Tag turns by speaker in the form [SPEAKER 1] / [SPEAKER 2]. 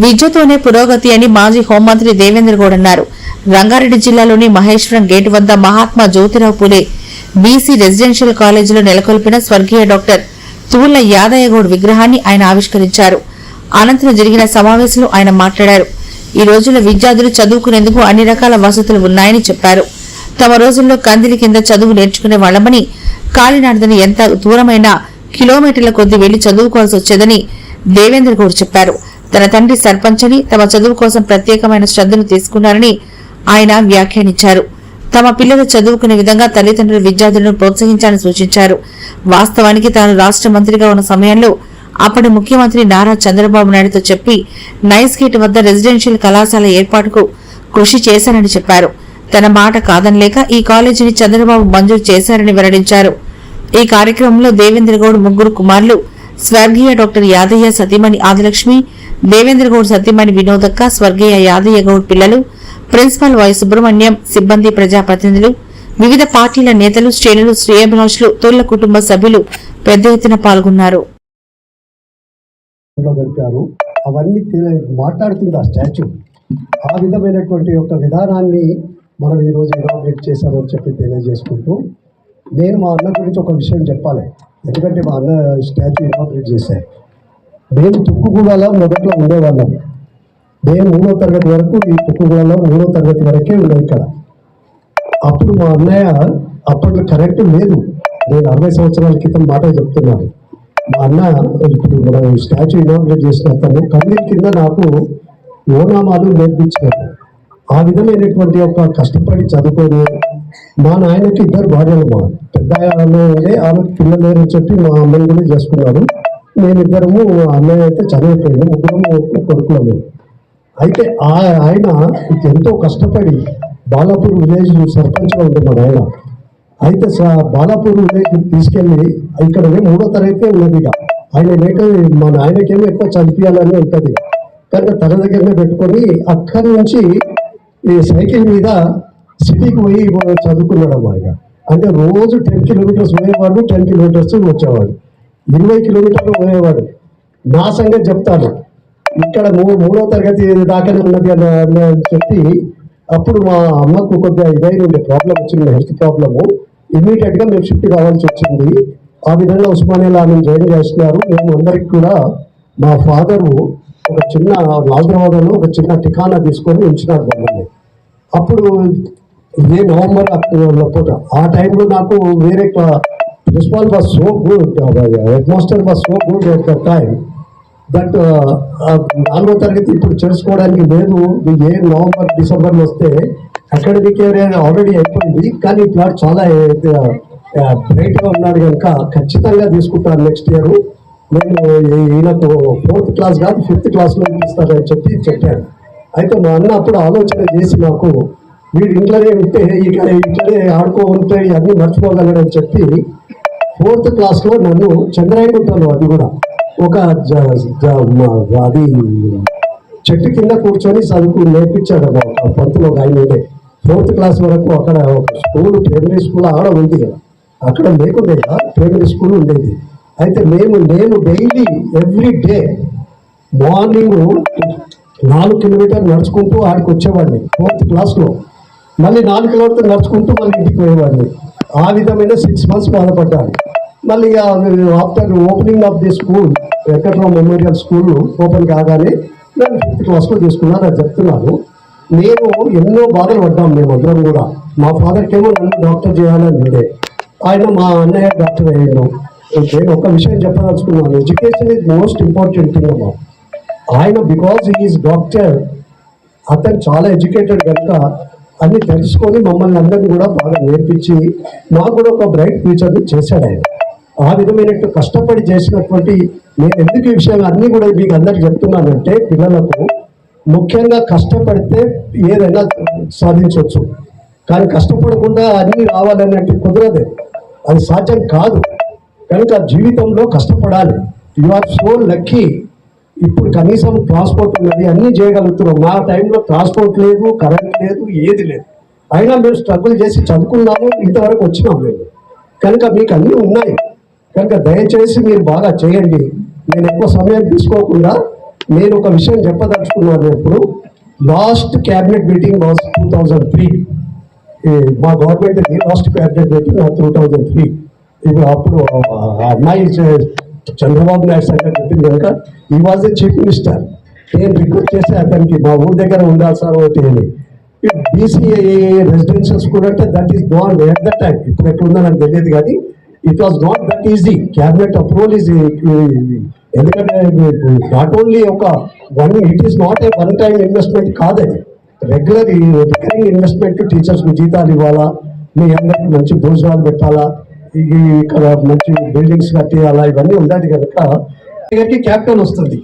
[SPEAKER 1] విద్యతోనే పురోగతి అని మాజీ హోంమంత్రి దేవేంద్ర గౌడ్ అన్నారు. రంగారెడ్డి జిల్లాలోని మహేశ్వరం గేట్ వద్ద మహాత్మా జ్యోతిరావు పూలే బీసీ రెసిడెన్షియల్ కాలేజీలో నెలకొల్పిన స్వర్గీయ డాక్టర్ తూళ్ళ యాదయ్య గౌడ్ విగ్రహాన్ని ఆయన ఆవిష్కరించారు. అనంతరం జరిగిన సమావేశంలో ఆయన మాట్లాడారు. ఈ రోజుల్లో విద్యార్థులు చదువుకునేందుకు అన్ని రకాల వసతులు ఉన్నాయని చెప్పారు. తమ రోజుల్లో కందిలి కింద చదువు నేర్చుకునే వాళ్ళమని కాలినాడదని ఎంత దూరమైనా కిలోమీటర్ల కొద్ది వెళ్ళి చదువుకోవాల్సి వచ్చేదని దేవేంద్ర గౌడ్ చెప్పారు. తన తండ్రి సర్పంచ్ అని తమ చదువు కోసం ప్రత్యేకమైన శ్రద్ధను తీసుకున్నారని ఆయన వ్యాఖ్యానించారు. తమ పిల్లలు చదువుకునే విధంగా తల్లిదండ్రులు విద్యార్థులను ప్రోత్సహించాలని సూచించారు. వాస్తవానికి తాను రాష్ట్ర మంత్రిగా ఉన్న సమయంలో అప్పటి ముఖ్యమంత్రి నారా చంద్రబాబు నాయుడుతో చెప్పి నైస్ గేట్ వద్ద రెసిడెన్షియల్ కళాశాల ఏర్పాటుకు కృషి చేశానని చెప్పారు. తన మాట కాదనలేక ఈ కాలేజీని చంద్రబాబు మంజూరు చేశారని వెల్లడించారు. ఈ కార్యక్రమంలో దేవేంద్రగౌడ్ ముగ్గురు కుమారులు స్వర్గీయ డాక్టర్ యాదయ్య సతీమణి ఆదిలక్ష్మి దేవేంద్ర గౌడ్ సతీమణి వినోదక్క స్వర్గీయ యాదయ్య గౌడ్ పిల్లలు ప్రిన్సిపల్ వై సుబ్రహ్మణ్యం సిబ్బంది ప్రజాప్రతినిధులు వివిధ పార్టీల నేతలు శ్రేణులు శ్రేయభిలాషులు తొల్ల కుటుంబ సభ్యులు పెద్ద ఎత్తున పాల్గొన్నారు.
[SPEAKER 2] అవన్నీ మాట్లాడుతుంది ఆ స్టాచ్యూ. ఆ విధమైనటువంటి యొక్క విధానాన్ని మనం ఈరోజు ఇనాగ్రేట్ చేశామని చెప్పి తెలియజేసుకుంటూ నేను మా అన్న గురించి ఒక విషయం చెప్పాలి. ఎందుకంటే మా అన్న స్టాచ్యూ ఇనాగ్రేట్ చేశారు. మేము తుక్కుగూడలో మొదట్లో ఉండేవాళ్ళం. నేను మూడో తరగతి వరకు ఈ తుక్కుగూడలో మూడో తరగతి వరకే ఉండేది ఇక్కడ. అప్పుడు మా అన్నయ్య అప్పట్లో కరెక్ట్ లేదు. నేను అరవై సంవత్సరాల క్రితం మాట చెప్తున్నాను. మా అన్న ఇప్పుడు మనం స్టాచ్యూ ఇనాగ్రేట్ చేసిన అతను కన్నీటి కింద నాకు ఓనామాలు నేర్పించినారు. ఆ విధమైనటువంటి ఒక కష్టపడి చదువుకొని మా నాయనకి ఇద్దరు భార్యలు మా పెద్ద ఆమె పిల్లలు లేరని చెప్పి మా అమ్మని కూడా చేసుకున్నారు మేమిద్దరము మా అన్నయ్య అయితే చదివిపోయింది ముగ్గురము కొడుకులము అయితే ఆ- ఆయన ఎంతో కష్టపడి బాలాపూర్ విలేజ్ సర్పంచ్గా ఉంది మా ఆయన. అయితే స- బాలాపూర్ విలేజ్ తీసుకెళ్ళి ఇక్కడ మూడో తరగతి ఉన్నది ఇక. ఆయన లేక మా నాయనకేమో ఎక్కువ చదివించాలని ఉంటుంది. కనుక తన దగ్గరనే పెట్టుకొని అక్కడి నుంచి ఈ సైకిల్ మీద సిటీకి పోయి చదువుకున్నాడు అమ్మాయిగా. ఇక అంటే రోజు టెన్ కిలోమీటర్స్ పోయేవాడు టెన్ కిలోమీటర్స్ వచ్చేవాడు. ఇరవై కిలోమీటర్లు పోయేవాడు. నా సంగతి చెప్తాను. ఇక్కడ మూడో తరగతి దాకానే ఉన్నది అని చెప్పి అప్పుడు మా అమ్మకు కొద్దిగా ఇదైన ఉండే ప్రాబ్లం వచ్చింది హెల్త్ ప్రాబ్లము ఇమీడియట్గా మేము షిఫ్ట్ కావాల్సి వచ్చింది. ఆ విధంగా ఉస్మానియాలో ఆమె జాయిన్ చేస్తున్నారు. మేము అందరికి కూడా మా ఫాదరు ఒక చిన్న హైదరాబాద్లో ఒక చిన్న టికానా తీసుకొని ఉంచినాడు మమ్మల్ని అప్పుడు ఇది నవంబర్ పూట. ఆ టైంలో నాకు వేరే principal was so good head master was so good at the time that నాలుగో తరగతి ఇప్పుడు చేసుకోవడానికి లేదు. ఏ నవంబర్ డిసెంబర్లో వస్తే అకాడమిక్ ఇయర్ ఆల్రెడీ అయిపోయింది. కానీ ప్లాట్ చాలా బ్రైట్గా ఉన్నాడు కనుక ఖచ్చితంగా తీసుకుంటాను నెక్స్ట్ ఇయర్ నేను ఈయనకు ఫోర్త్ క్లాస్ కాదు ఫిఫ్త్ క్లాస్లో ఇస్తానని చెప్పి చెప్పాను. అయితే మా అన్న అప్పుడు ఆలోచన చేసి నాకు వీడు ఇంట్లోనే ఉంటే ఇక్కడ ఇంట్లోనే ఆడుకో ఉంటే ఇవన్నీ మర్చిపోగలడని చెప్పి ఫోర్త్ క్లాస్లో నన్ను చంద్రాయకుంటాను అది కూడా ఒక అది చెట్టు కింద కూర్చొని చదువుకు నేర్పించాడు ఆ పంతులు ఒక ఆయన ఉండే ఫోర్త్ క్లాస్ వరకు అక్కడ ఒక స్కూల్ ప్రైమరీ స్కూల్ ఆడ ఉంది కదా. అక్కడ లేకుండే కదా ప్రైమరీ స్కూల్ ఉండేది. అయితే మేము నేను డైలీ ఎవ్రీ డే మార్నింగ్ నాలుగు కిలోమీటర్లు నడుచుకుంటూ ఆడికి వచ్చేవాడిని ఫోర్త్ క్లాస్లో. మళ్ళీ నాలుగు కిలోమీటర్లు నడుచుకుంటూ మళ్ళీ ఇంటికి పోయేవాడిని. ఆ విధమైన సిక్స్ మంత్స్ బాధపడ్డాను. మళ్ళీ after opening of the school Venkatrao memorial school open కాగానే నేను ఫిఫ్త్ క్లాస్లో తీసుకున్నాను అది చెప్తున్నాను. నేను ఎన్నో బాధలు పడ్డాం మేమందరం కూడా. మా ఫాదర్కి ఏమో నన్ను డాక్టర్ చేయాలని ఉండే. ఆయన మా అన్నయ్య డాక్టర్ అయ్యాను నేను ఒక విషయం చెప్పదలుచుకున్నాను. Education is most important thing అమ్మా ఆయన బికాజ్ ఈజ్ డాక్టర్ అతను చాలా ఎడ్యుకేటెడ్ కనుక అన్ని తెలుసుకొని మమ్మల్ని అందరినీ కూడా బాగా నేర్పించి మాకు కూడా ఒక బ్రైట్ ఫ్యూచర్ని చేశాడు ఆయన. ఆ విధమైనట్టు కష్టపడి చేసినటువంటి నేను ఎందుకు ఈ విషయాలు అన్నీ కూడా మీకు అందరికి చెప్తున్నానంటే పిల్లలకు ముఖ్యంగా కష్టపడితే ఏదైనా సాధించవచ్చు. కానీ కష్టపడకుండా అన్నీ రావాలన్నట్టు కుదరదు. అది సాధ్యం కాదు. కనుక జీవితంలో కష్టపడాలి. You are so lucky. ఇప్పుడు కనీసం ట్రాన్స్పోర్ట్ ఉన్నది అన్నీ చేయగలుగుతున్నాం. మా టైంలో ట్రాన్స్పోర్ట్ లేదు కరెంట్ లేదు ఏది లేదు. అయినా మేము స్ట్రగుల్ చేసి చదువుకున్నాము ఇంతవరకు వచ్చినాం మేము. కనుక మీకు అన్నీ ఉన్నాయి. కనుక దయచేసి మీరు బాగా చేయండి. నేను ఎక్కువ సమయం తీసుకోకుండా నేను ఒక విషయం చెప్పదలుచుకున్నాను ఇప్పుడు last cabinet meeting was two thousand three మా government last cabinet meeting two thousand three ఇప్పుడు అప్పుడు అమ్మాయి చంద్రబాబు నాయుడు సంగతి చెప్పింది కనుక ఈ వాజ్ ద చీఫ్ మినిస్టర్ నేను రిక్వెస్ట్ చేసి అతనికి మా ఊరి దగ్గర ఉండాలి సార్ ఒకటి అని. బీసీఏ రెసిడెన్షియల్స్ కూడా అంటే that is not at the time ఇప్పుడు ఎట్లుందో నాకు తెలియదు కానీ it was not that easy cabinet approval is ఎందుకంటే నాట్ ఓన్లీ ఒక one it is not a one time investment కాదది రెగ్యులర్ రికరింగ్ ఇన్వెస్ట్మెంట్ టీచర్స్కి జీతాలు ఇవ్వాలా మీ అందరికి మంచి భోజనాలు పెట్టాలా ఇక్కడ మంచి బిల్డింగ్స్ కట్టేయాలా ఇవన్నీ ఉండాలి కనుక దగ్గరికి క్యాపిటల్ వస్తుంది.